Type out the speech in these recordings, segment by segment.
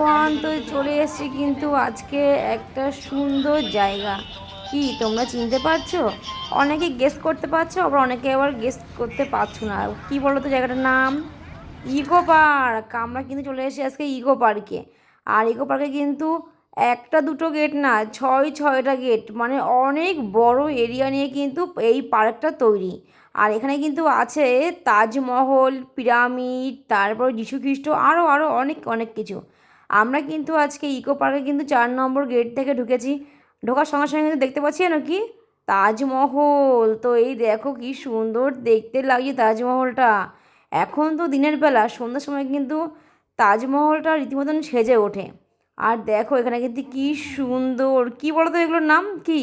One তো চলে এসেছি কিন্তু আজকে একটা সুন্দর জায়গা। কি, তোমরা চিনতে পারছ? অনেকে গেস করতে পারছ, আবার অনেকে আবার গেস করতে পারছ না। কি বলো তো জায়গাটার নাম? ইকো পার্ক আমরা কিন্তু চলে এসেছি আজকে ইকো পার্কে আর ইকো পার্কে কিন্তু একটা দুটো গেট না, ছয় ছয়টা গেট মানে অনেক বড় এরিয়া নিয়ে কিন্তু এই পার্কটা তৈরি। আর এখানে কিন্তু আছে তাজমহল, পিরামিড, তারপর যীশু খ্রিস্ট আরও আরও অনেক অনেক কিছু। আমরা কিন্তু আজকে ইকো পার্কে কিন্তু চার নম্বর গেট থেকে ঢুকেছি। ঢোকার সঙ্গে সঙ্গে কিন্তু দেখতে পাচ্ছি না কি? তাজমহল। তো এই দেখো কি সুন্দর দেখতে লাগছে তাজমহলটা। এখন তো দিনের বেলা, সন্ধ্যার সময় কিন্তু তাজমহলটা রীতিমতন সেজে ওঠে। আর দেখো এখানে কিন্তু কি সুন্দর, কি বলো তো এগুলোর নাম? কি?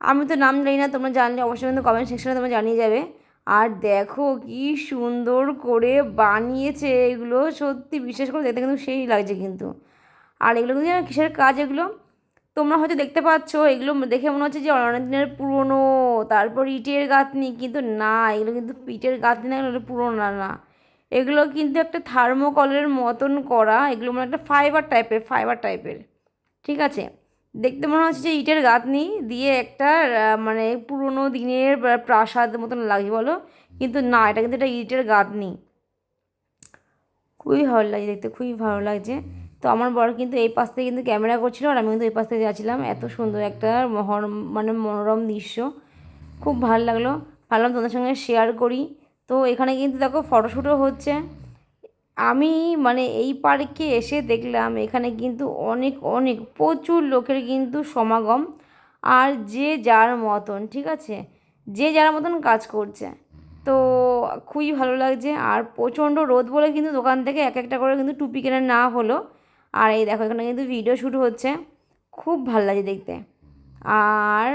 আমি তো নাম জানি না, তোমরা জানলে অবশ্যই কিন্তু কমেন্ট সেকশনে তোমরা জানিয়ে যাবে। আর দেখো কি সুন্দর করে বানিয়েছে এগুলো, সত্যি বিশেষ করে দেখতে কিন্তু সেই লাগছে কিন্তু। আর এগুলো কিন্তু কিসের কাজ এগুলো? তোমরা হয়তো দেখতে পাচ্ছ, এগুলো দেখে মনে হচ্ছে যে অনেক দিনের পুরনো, তারপর ইটের গাঁথনি, কিন্তু না, এগুলো কিন্তু ইটের গাঁথনি না, এগুলো পুরনো না না। এগুলো কিন্তু একটা থার্মোকলের মতন করা, এগুলো মানে একটা ফাইবার টাইপের ফাইবার টাইপের ঠিক আছে? দেখতে মনে হচ্ছে যে ইটের গাঁথনি দিয়ে একটা মানে পুরনো দিনের প্রা- প্রাসাদ মতন লাগছে বলো। কিন্তু না, এটা কিন্তু একটা ইটের গাঁথনি। খুবই ভালো লাগছে দেখতে, খুবই ভালো লাগছে। তো আমার বর কিন্তু এই পাশ থেকে কিন্তু ক্যামেরা করছিল আর আমি কিন্তু এই পাশ থেকে যাচ্ছিলাম। এত সুন্দর একটা মহর মানে মনোরম দৃশ্য। খুব ভালো লাগল। ভাবলাম তোমাদের সঙ্গে শেয়ার করি। তো এখানে কিন্তু দেখো ফটোশ্যুটও হচ্ছে। আমি মানে এই পার্কে এসে দেখলাম, এখানে কিন্তু অনেক অনেক, প্রচুর লোকের কিন্তু সমাগম। আর যে যার মতন, ঠিক আছে? যে যার মতন কাজ করছে। তো খুবই ভালো লাগছে। আর প্রচণ্ড রোদ বলে কিন্তু দোকান থেকে এক একটা করে কিন্তু টুপি কেনা না হলো। আর এই দেখো, এখানে কিন্তু ভিডিও শ্যুট হচ্ছে। খুব ভালো লাগে দেখতে। আর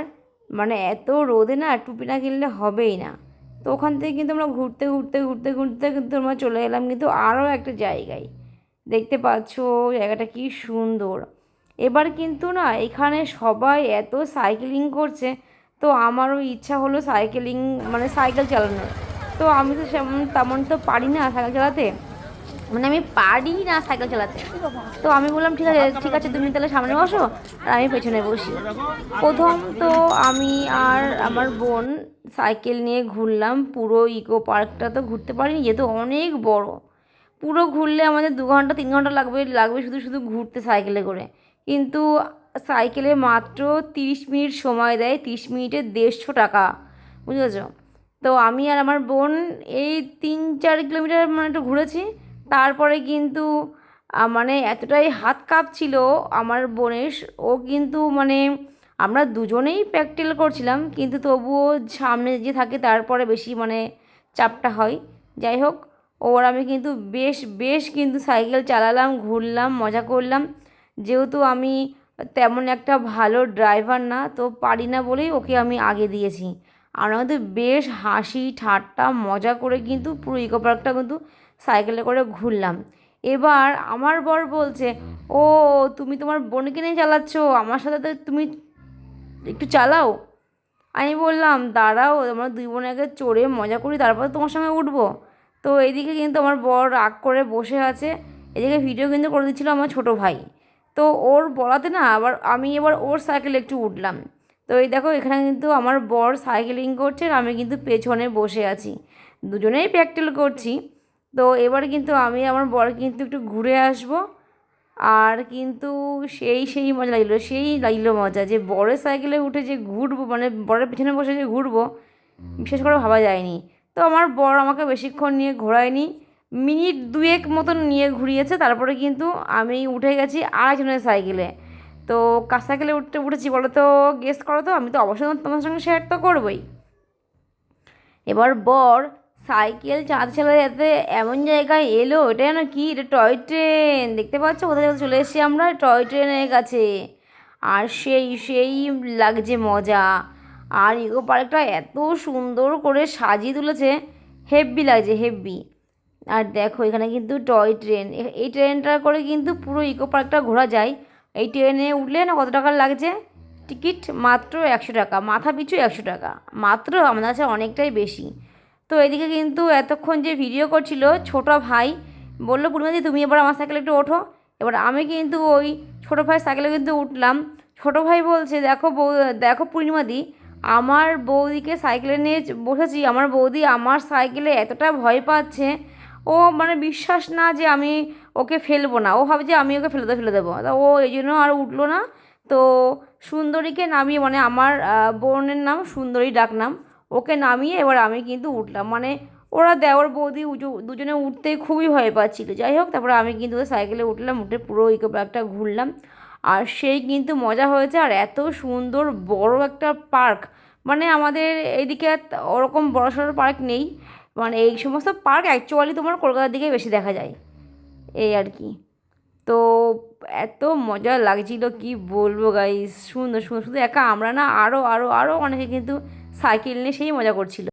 মানে এত রোদে না টুপি না কিনলে হবেই না। তো ওখান থেকে কিন্তু আমরা ঘুরতে ঘুরতে ঘুরতে ঘুরতে কিন্তু আমরা চলে এলাম কিন্তু আরও একটা জায়গায়। দেখতে পাচ্ছ জায়গাটা কি সুন্দর। এবার কিন্তু না এখানে সবাই এত সাইকেলিং করছে, তো আমারও ইচ্ছা হলো সাইকেলিং মানে সাইকেল চালানোর। তো আমি তো সেমন, তেমন তো পারি না সাইকেল চালাতে। মানে আমি পারি না সাইকেল চালাতে। তো আমি বললাম, ঠিক আছে ঠিক আছে, তুমি তাহলে সামনে বসো, আর আমি পেছনে বসি। প্রথম তো আমি আর আমার বোন সাইকেল নিয়ে ঘুরলাম। পুরো ইকো পার্কটা তো ঘুরতে পারিনি, যেহেতু অনেক বড়। পুরো ঘুরলে আমাদের দু ঘণ্টা, তিন ঘণ্টা লাগবে লাগবে শুধু শুধু ঘুরতে সাইকেলে করে। কিন্তু সাইকেলে মাত্র তিরিশ মিনিট সময় দেয়, তিরিশ মিনিটে দেড়শো টাকা। বুঝেছ? তো আমি আর আমার বোন এই তিন, চার কিলোমিটার মানে একটু ঘুরেছি। তারপরে কিন্তু মানে এতটাই হাত কাঁপছিল আমার বোনের, ও কিন্তু মানে আমরা দুজনেই প্র্যাকটিক্যাল করছিলাম, কিন্তু তবুও সামনে যে থাকে তারপরে বেশি মানে চাপটা হয়। যাই হোক, ওর আমি কিন্তু বেশ বেশ কিন্তু সাইকেল চালালাম, ঘুরলাম, মজা করলাম। যেহেতু আমি তেমন একটা ভালো ড্রাইভার না, তো পারি না বলেই ওকে আমি আগে দিয়েছি। আর কিন্তু বেশ হাসি, ঠাট্টা, মজা করে কিন্তু পুরো ইকো পার্কটা কিন্তু সাইকেলে করে ঘুরলাম। এবার আমার বর বলছে, ও, তুমি তোমার বোনকে নিয়ে চালাচ্ছ, আমার সাথে তো তুমি একটু চালাও। আমি বললাম, দাঁড়াও, আমরা দুই বোন আগে চড়ে মজা করি, তারপর তোমার সঙ্গে উঠবো। তো এইদিকে কিন্তু আমার বর রাগ করে বসে আছে। এদিকে ভিডিও কিন্তু করে দিচ্ছিল আমার ছোটো ভাই। তো ওর বলাতে না, আবার আমি এবার ওর সাইকেলে একটু উঠলাম। তো এই দেখো, এখানে কিন্তু আমার বর সাইকেলিং করছে আর আমি কিন্তু পেছনে বসে আছি। দুজনেই প্র্যাকটিল করছি। তো এবার কিন্তু আমি, আমার বর কিন্তু একটু ঘুরে আসব। আর কিন্তু সেই সেই মজা লাগল সেই লাগল মজা যে বড় সাইকেলে উঠে যে ঘুরবো মানে বড়ের পিছনে বসে যে ঘুরবো বিশেষ করে ভাবা যায়নি। তো আমার বর আমাকে বেশিক্ষণ নিয়ে ঘোরায়নি মিনিট দুয়েক মতন নিয়ে ঘুরিয়েছে তারপরে কিন্তু আমি উঠে গেছি আরেকজনের সাইকেলে। তো কার সাইকেলে উঠতে উঠেছি বলো তো গেস্ট করো তো আমি তো অবশ্যই তোমার সঙ্গে শেয়ার তো করবোই। এবার বর সাইকেল, চাঁদ চালাতে চালাতে এমন জায়গায় এলো, এটা যেন কি? এটা টয় ট্রেন। দেখতে পাচ্ছ? কোথায় চলে এসেছি আমরা? টয় ট্রেনের কাছে। আর সেই সেই লাগছে মজা। আর ইকো পার্কটা এত সুন্দর করে সাজিয়ে তুলেছে। হেব্বি লাগছে, হেব্বি। আর দেখো, এখানে কিন্তু টয় ট্রেন। এই ট্রেনটা করে কিন্তু পুরো ইকো পার্কটা ঘোরা যায়। এই ট্রেনে উঠলে না কত টাকা লাগছে? টিকিট মাত্র একশো টাকা, মাথা পিছু একশো টাকা। মাত্র আমাদের কাছে অনেকটাই বেশি। তো এদিকে কিন্তু এতক্ষণ যে ভিডিও করছিল ছোট ভাই বলল পূর্ণিমাদি তুমি এবার আমার সাইকেলে একটু ওঠো। এবার আমি কিন্তু ওই ছোটো ভাই সাইকেলে কিন্তু উঠলাম। ছোটো ভাই বলছে, দেখো বৌ দেখো পূর্ণিমাদি আমার বৌদিকে সাইকেলে নিয়ে বসেছি। আমার বৌদি আমার সাইকেলে এতটা ভয় পাচ্ছে। ও মানে বিশ্বাস না যে আমি ওকে ফেলব না। ও ভাবে যে আমি ওকে ফেলে ফেলে দেবো। তা ও এই জন্য আর উঠল না। তো সুন্দরীকে নামিয়ে মানে আমার বোনের নাম সুন্দরী ডাকনাম। ওকে নামিয়ে এবার আমি কিন্তু উঠলাম। মানে ওরা দেওর বৌদি দুজনে উঠতে খুবই ভয় পাচ্ছিল। যাই হোক, তারপরে আমি কিন্তু ওই সাইকেলে উঠলাম, উঠে পুরো ইকো পার্কটা ঘুরলাম। আর সেই কিন্তু মজা হয়েছে, আর এত সুন্দর বড় একটা পার্ক। মানে আমাদের এইদিকে ওরকম বড় সড়ো পার্ক নেই। মানে এই সমস্ত পার্ক অ্যাকচুয়ালি তোমার কলকাতার দিকে বেশি দেখা যায়। এই আর কি। তো এত মজা লাগছিল, কি বলব গাইস সুন্দর সুন্দর, শুধু একা আমরা না আরও আরও আরও অনেকে কিন্তু সাইকেল নিয়ে সেই মজা করছিল।